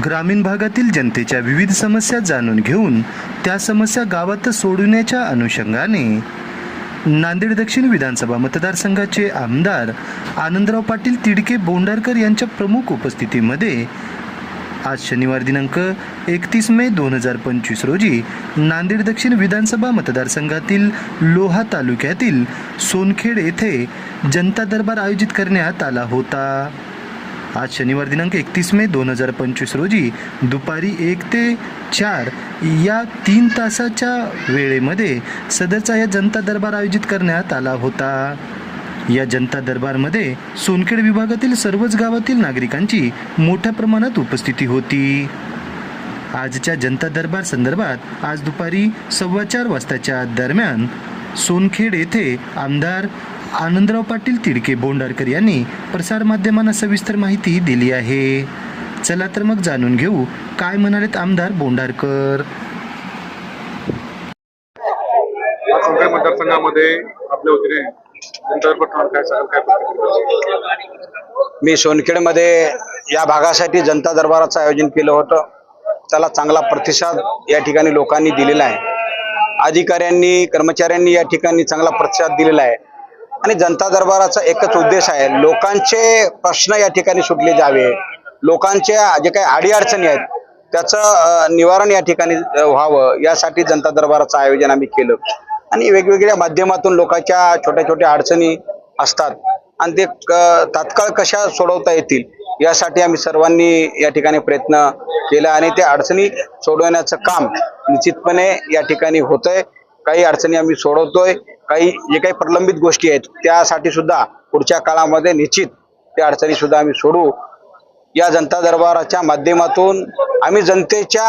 ग्रामीण भागातील जनतेच्या विविध समस्या जाणून घेऊन त्या समस्या गावातच सोडवण्याच्या अनुषंगाने नांदेड दक्षिण विधानसभा मतदारसंघाचे आमदार आनंदराव पाटील तिडके बोंडारकर यांच्या प्रमुख उपस्थितीमध्ये आज शनिवार दिनांक एकतीस मे दोन हजार पंचवीस रोजी नांदेड दक्षिण विधानसभा मतदारसंघातील लोहा तालुक्यातील सोनखेड येथे जनता दरबार आयोजित करण्यात आला होता. आज शनिवार दिनांक एकतीस मे दोन हजार पंचवीस रोजी दुपारी एक ते चार या तीन तासाच्या वेळेमध्ये सदरचा या जनता दरबार आयोजित करण्यात आला होता. या जनता दरबारमध्ये सोनखेड विभागातील सर्वच गावातील नागरिकांची मोठ्या प्रमाणात उपस्थिती होती. आजच्या जनता दरबार संदर्भात आज दुपारी सव्वा चार वाजताच्या दरम्यान सोनखेड येथे आमदार आनंदराव पाटील तिडके बोंडारकर यांनी प्रसारमाध्यमांना सविस्तर माहिती दिली आहे. चला तर मग जाणून घेऊ काय म्हणालेत आमदार बोंडारकर. संघ मतदारसंघामध्ये आपल्या वतीने? मी सोनखेडमध्ये या भागासाठी जनता दरबाराचं आयोजन केलं होतं. त्याला चांगला प्रतिसाद या ठिकाणी लोकांनी दिलेला आहे. अधिकाऱ्यांनी कर्मचाऱ्यांनी या ठिकाणी चांगला प्रतिसाद दिलेला आहे. आणि जनता दरबाराचा एकच उद्देश आहे. लोकांचे प्रश्न या ठिकाणी सुटले जावे. लोकांच्या जे काही अडीअडचणी आहेत त्याचं निवारण या ठिकाणी व्हावं. यासाठी जनता दरबाराचं आयोजन आम्ही केलं. आणि वेगवेगळ्या माध्यमातून लोकांच्या छोट्या छोट्या अडचणी असतात. आणि ते क- तात्काळ कशा सोडवता येतील यासाठी आम्ही सर्वांनी या ठिकाणी प्रयत्न केला आणि त्या अडचणी सोडवण्याचं काम निश्चितपणे या ठिकाणी होतंय. काही अडचणी आम्ही सोडवतोय. काही जे काही प्रलंबित गोष्टी आहेत त्यासाठी सुद्धा पुढच्या काळामध्ये निश्चित त्या अडचणी सुद्धा आम्ही सोडू. या जनता दरबाराच्या माध्यमातून आम्ही जनतेच्या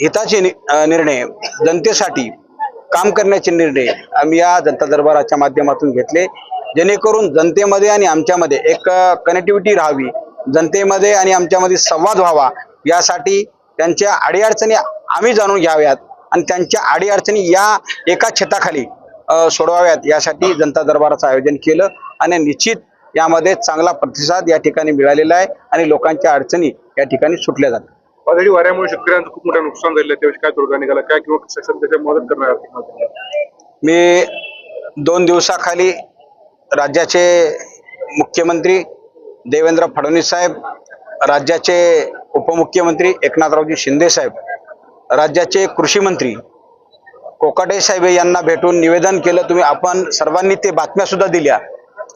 हिताचे नि- निर्णय जनतेसाठी काम करण्याचे निर्णय आम्ही या जनता दरबाराच्या माध्यमातून घेतले. जेणेकरून जनतेमध्ये आणि आमच्यामध्ये एक कनेक्टिव्हिटी राहावी जनतेमध्ये आणि आमच्यामध्ये संवाद व्हावा यासाठी त्यांच्या अडीअडचणी आम्ही जाणून घ्याव्यात आणि त्यांच्या अडीअडचणी या एका छताखाली सोडवाव्यात. यासाठी जनता दरबाराचं आयोजन केलं आणि निश्चित यामध्ये चांगला प्रतिसाद या ठिकाणी मिळालेला आहे आणि लोकांच्या अडचणी या ठिकाणी सुटल्या जातात. वादळी वाऱ्यामुळे शेतकऱ्यांचं खूप मोठं नुकसान झालेलं त्याविषयी काय तोडगा निघाला? काय किंवा सध्याच्या मदत करणार? मी दोन दिवसाखाली राज्याचे मुख्यमंत्री देवेंद्र फडणवीस साहेब राज्याचे उपमुख्यमंत्री एकनाथरावजी शिंदे साहेब राज्याचे कृषी मंत्री कोकाटे साहेब यांना भेटून निवेदन केलं. तुम्ही आपण सर्वांनी ते बातम्या सुद्धा दिल्या.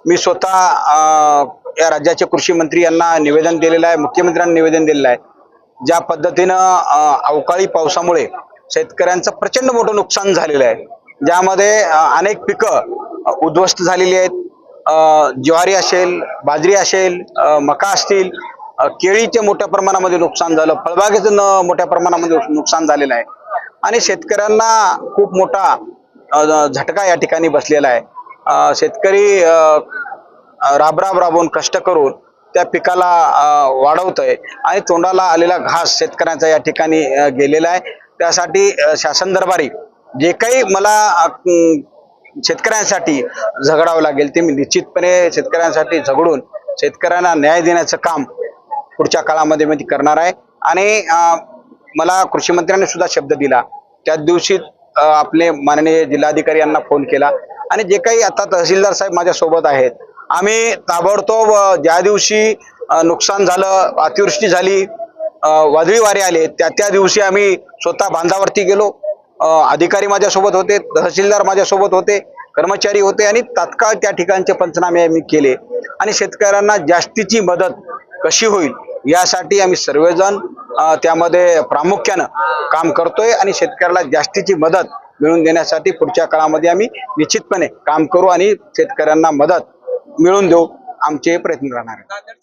मी स्वतः या राज्याचे कृषी मंत्री यांना निवेदन दिलेलं आहे मुख्यमंत्र्यांना निवेदन दिलेलं आहे. ज्या पद्धतीनं अवकाळी पावसामुळे शेतकऱ्यांचं प्रचंड मोठं नुकसान झालेलं आहे. ज्यामध्ये अनेक पिकं उद्ध्वस्त झालेली आहेत. ज्वारी असेल बाजरी असेल मका असतील केळीचे मोठ्या प्रमाणामध्ये नुकसान झालं. फळबागेचं न- मोठ्या प्रमाणामध्ये नुकसान झालेलं आहे. आणि शेतकऱ्यांना खूप मोठा झटका या ठिकाणी बसलेला आहे. शेतकरी राबराब राबवून कष्ट करून त्या पिकाला अं, वाढवतोय आणि तोंडाला आलेला घास शेतकऱ्यांचा या ठिकाणी गेलेला आहे. त्यासाठी शासन दरबारी जे काही मला शेतकऱ्यांसाठी झगडावं लागेल ते मी निश्चितपणे शेतकऱ्यांसाठी झगडून शेतकऱ्यांना न्याय देण्याचं काम पुढच्या काळामध्ये मी करणार आहे. आणि मला कृषी मंत्र्यांनी सुद्धा शब्द दिला त्याच दिवशी आपले माननीय जिल्हाधिकारी यांना फोन केला. आणि जे काही आता तहसीलदार साहेब माझ्यासोबत आहेत आम्ही ताबडतोब ज्या दिवशी नुकसान झालं अतिवृष्टी झाली वादळी वारे आले त्या त्या दिवशी आम्ही स्वतः बांधावरती गेलो. अधिकारी माझ्यासोबत होते तहसीलदार माझ्यासोबत होते कर्मचारी होते आणि तात्काळ त्या ठिकाणचे पंचनामे आम्ही केले. आणि शेतकऱ्यांना जास्तीची मदत कशी होईल यासाठी आम्ही सर्वजण त्यामध्ये प्रामुख्यानं काम करतोय आणि शेतकऱ्याला जास्तीची मदत मिळवून देण्यासाठी पुढच्या काळामध्ये आम्ही निश्चितपणे काम करू आणि शेतकऱ्यांना मदत मिळवून देऊ. आमचे प्रयत्न राहणार